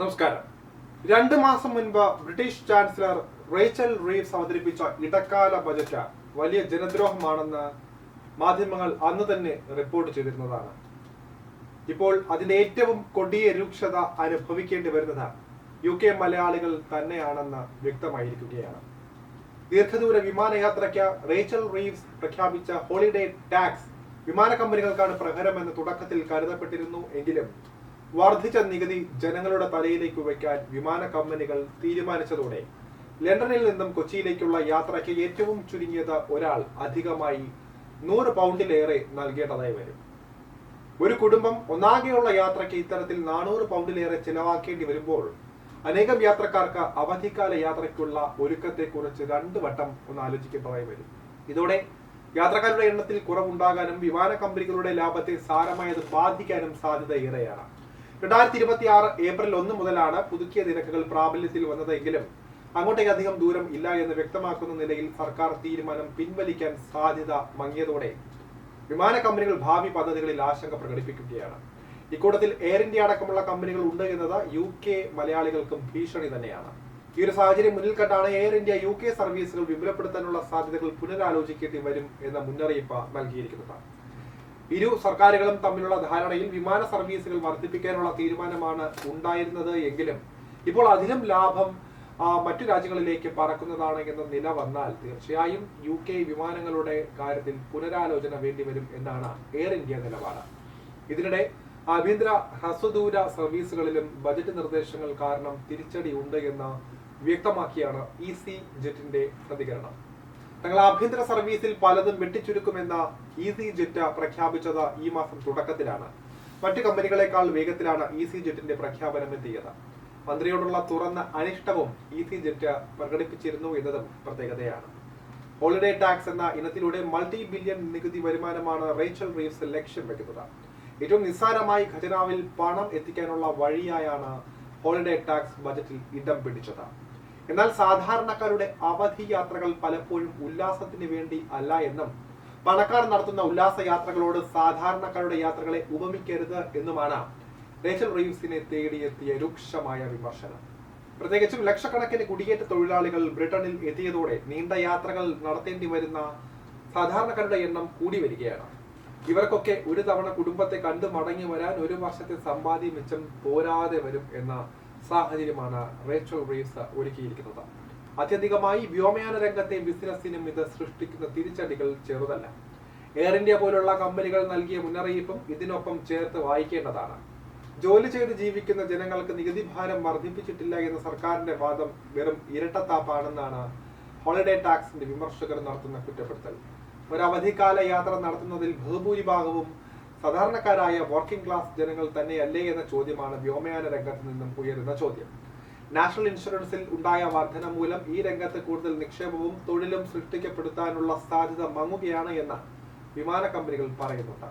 നമസ്കാരം. രണ്ട് മാസം മുൻപ് ബ്രിട്ടീഷ് ചാൻസലർ റേച്ചൽ റീവ്സ് അവതരിപ്പിച്ച ഇടക്കാല ബജറ്റ് വലിയ ജനദ്രോഹമാണെന്ന് മാധ്യമങ്ങൾ അന്ന് തന്നെ റിപ്പോർട്ട് ചെയ്തിരുന്നതാണ്. ഇപ്പോൾ അതിന്റെ ഏറ്റവും കൊടിയ രൂക്ഷത അനുഭവിക്കേണ്ടി വരുന്നത് യു കെ മലയാളികൾ തന്നെയാണെന്ന് വ്യക്തമായിരിക്കുകയാണ്. ദീർഘദൂര വിമാനയാത്രയ്ക്ക് റേച്ചൽ റീവ്സ് പ്രഖ്യാപിച്ച ഹോളിഡേ ടാക്സ് വിമാന കമ്പനികൾക്കാണ് പ്രഹരമെന്ന് തുടക്കത്തിൽ കരുതപ്പെട്ടിരുന്നു എങ്കിലും വർദ്ധിച്ച നികുതി ജനങ്ങളുടെ തലയിലേക്ക് വയ്ക്കാൻ വിമാന കമ്പനികൾ തീരുമാനിച്ചതോടെ ലണ്ടനിൽ നിന്നും കൊച്ചിയിലേക്കുള്ള യാത്രയ്ക്ക് ഏറ്റവും ചുരുങ്ങിയത് ഒരാൾ അധികമായി നൂറ് പൗണ്ടിലേറെ നൽകേണ്ടതായി വരും. ഒരു കുടുംബം ഒന്നാകെയുള്ള യാത്രയ്ക്ക് ഇത്തരത്തിൽ നാനൂറ് പൗണ്ടിലേറെ ചിലവാക്കേണ്ടി വരുമ്പോൾ അനേകം യാത്രക്കാർക്ക് അവധിക്കാല യാത്രയ്ക്കുള്ള ഒരുക്കത്തെക്കുറിച്ച് രണ്ടു വട്ടം ഒന്ന് ആലോചിക്കേണ്ടതായി വരും. ഇതോടെ യാത്രക്കാരുടെ എണ്ണത്തിൽ കുറവുണ്ടാകാനും വിമാന കമ്പനികളുടെ ലാഭത്തെ സാരമായത് ബാധിക്കാനും സാധ്യത ഏറെയാണ്. രണ്ടായിരത്തി ഇരുപത്തി ആറ് ഏപ്രിൽ ഒന്ന് മുതലാണ് പുതുക്കിയ നിരക്കുകൾ പ്രാബല്യത്തിൽ വന്നതെങ്കിലും അങ്ങോട്ടേക്ക് അധികം ദൂരം ഇല്ല എന്ന് വ്യക്തമാക്കുന്ന നിലയിൽ സർക്കാർ തീരുമാനം പിൻവലിക്കാൻ സാധ്യത മങ്ങിയതോടെ വിമാന കമ്പനികൾ ഭാവി പദ്ധതികളിൽ ആശങ്ക പ്രകടിപ്പിക്കുകയാണ്. ഇക്കൂട്ടത്തിൽ എയർ ഇന്ത്യ അടക്കമുള്ള കമ്പനികൾ ഉണ്ട് എന്നത് യു കെ മലയാളികൾക്കും ഭീഷണി തന്നെയാണ്. ഈ ഒരു സാഹചര്യം മുന്നിൽ കണ്ടാണ് എയർ ഇന്ത്യ യു കെ സർവീസുകൾ വിപുലപ്പെടുത്താനുള്ള സാധ്യതകൾ പുനരാലോചിക്കേണ്ടി വരും എന്ന മുന്നറിയിപ്പ് നൽകിയിരിക്കുന്നത്. ഇരു സർക്കാരുകളും തമ്മിലുള്ള ധാരണയിൽ വിമാന സർവീസുകൾ വർദ്ധിപ്പിക്കാനുള്ള തീരുമാനമാണ് ഉണ്ടായിരുന്നത് എങ്കിലും ഇപ്പോൾ അധികം ലാഭം മറ്റു രാജ്യങ്ങളിലേക്ക് പറക്കുന്നതാണ് എന്ന നില വന്നാൽ തീർച്ചയായും യു കെ വിമാനങ്ങളുടെ കാര്യത്തിൽ പുനരാലോചന വേണ്ടിവരും എന്നാണ് എയർ ഇന്ത്യ നിലപാട്. ഇതിനിടെ ആഭ്യന്തര ഹ്രസ്വദൂര സർവീസുകളിലും ബജറ്റ് നിർദ്ദേശങ്ങൾ കാരണം തിരിച്ചടി ഉണ്ട് എന്ന് വ്യക്തമാക്കിയാണ് ഇ സി ജെറ്റിന്റെ പ്രതികരണം. തങ്ങൾ ആഭ്യന്തര സർവീസിൽ പലതും വെട്ടിച്ചുരുക്കുമെന്ന ഇസി ജെറ്റ് പ്രഖ്യാപിച്ചത് ഈ മാസം തുടക്കത്തിലാണ്. മറ്റു കമ്പനികളെക്കാൾ വേഗത്തിലാണ് ഇസി ജെറ്റിന്റെ പ്രഖ്യാപനം എത്തിയത്. മന്ത്രിയോടുള്ള തുറന്ന അനിഷ്ടവും ഇസി ജെറ്റ് പ്രകടിപ്പിച്ചിരുന്നു എന്നതും പ്രത്യേകതയാണ്. ഹോളിഡേ ടാക്സ് എന്ന ഇനത്തിലൂടെ മൾട്ടി ബില്യൺ നികുതി വരുമാനമാണ് റേച്ചൽ റീവ്സ് ലക്ഷ്യം വെക്കുന്നത്. ഏറ്റവും നിസ്സാരമായി ഖജനാവിൽ പണം എത്തിക്കാനുള്ള വഴിയായാണ് ഹോളിഡേ ടാക്സ് ബജറ്റിൽ ഇടം പിടിച്ചത്. എന്നാൽ സാധാരണക്കാരുടെ അവധി യാത്രകൾ പലപ്പോഴും ഉല്ലാസത്തിന് വേണ്ടി അല്ല എന്നും പണക്കാർ നടത്തുന്ന ഉല്ലാസ യാത്രകളോട് സാധാരണക്കാരുടെ യാത്രകളെ ഉപമിക്കരുത് എന്നുമാണ് റേച്ചൽ റീവ്സിനെ തേടിയെത്തിയ രൂക്ഷമായ വിമർശനം. പ്രത്യേകിച്ചും ലക്ഷക്കണക്കിന് കുടിയേറ്റ തൊഴിലാളികൾ ബ്രിട്ടനിൽ എത്തിയതോടെ നീണ്ട യാത്രകൾ നടത്തേണ്ടി വരുന്ന സാധാരണക്കാരുടെ എണ്ണം കൂടി വരികയാണ്. ഇവർക്കൊക്കെ ഒരു തവണ കുടുംബത്തെ കണ്ടു മടങ്ങി വരാൻ ഒരു വർഷത്തെ സമ്പാദ്യം മിച്ചം പോരാതെ വരും എന്ന സാഹചര്യമാണ് റേച്ചൽ റീവ്സ് ഒരുക്കിയിരിക്കുന്നത്. അത്യധികമായി വ്യോമയാന രംഗത്തെ ബിസിനസിനും ഇത് സൃഷ്ടിക്കുന്ന തിരിച്ചടികൾ ചെറുതല്ല. എയർ ഇന്ത്യ പോലുള്ള കമ്പനികൾ നൽകിയ മുന്നറിയിപ്പും ഇതിനൊപ്പം ചേർത്ത് വായിക്കേണ്ടതാണ്. ജോലി ചെയ്ത് ജീവിക്കുന്ന ജനങ്ങൾക്ക് നികുതി ഭാരം വർദ്ധിപ്പിച്ചിട്ടില്ല എന്ന സർക്കാരിന്റെ വാദം വെറും ഇരട്ടത്താപ്പാണെന്നാണ് ഹോളിഡേ ടാക്സിന്റെ വിമർശകർ നടത്തുന്ന കുറ്റപ്പെടുത്തൽ. ഒരവധിക്കാല യാത്ര നടത്തുന്നതിൽ ബഹുഭൂരിഭാഗവും സാധാരണക്കാരായ വർക്കിംഗ് ക്ലാസ് ജനങ്ങൾ തന്നെയല്ലേ എന്ന ചോദ്യമാണ് വ്യോമയാന രംഗത്ത് നിന്നും ഉയരുന്ന ചോദ്യം. നാഷണൽ ഇൻഷുറൻസിൽ ഉണ്ടായ വർധന മൂലം ഈ രംഗത്ത് കൂടുതൽ നിക്ഷേപവും തൊഴിലും സൃഷ്ടിക്കപ്പെടുത്താനുള്ള സാധ്യത മങ്ങുകയാണ് എന്ന് വിമാന കമ്പനികൾ പറയുന്നുണ്ട്.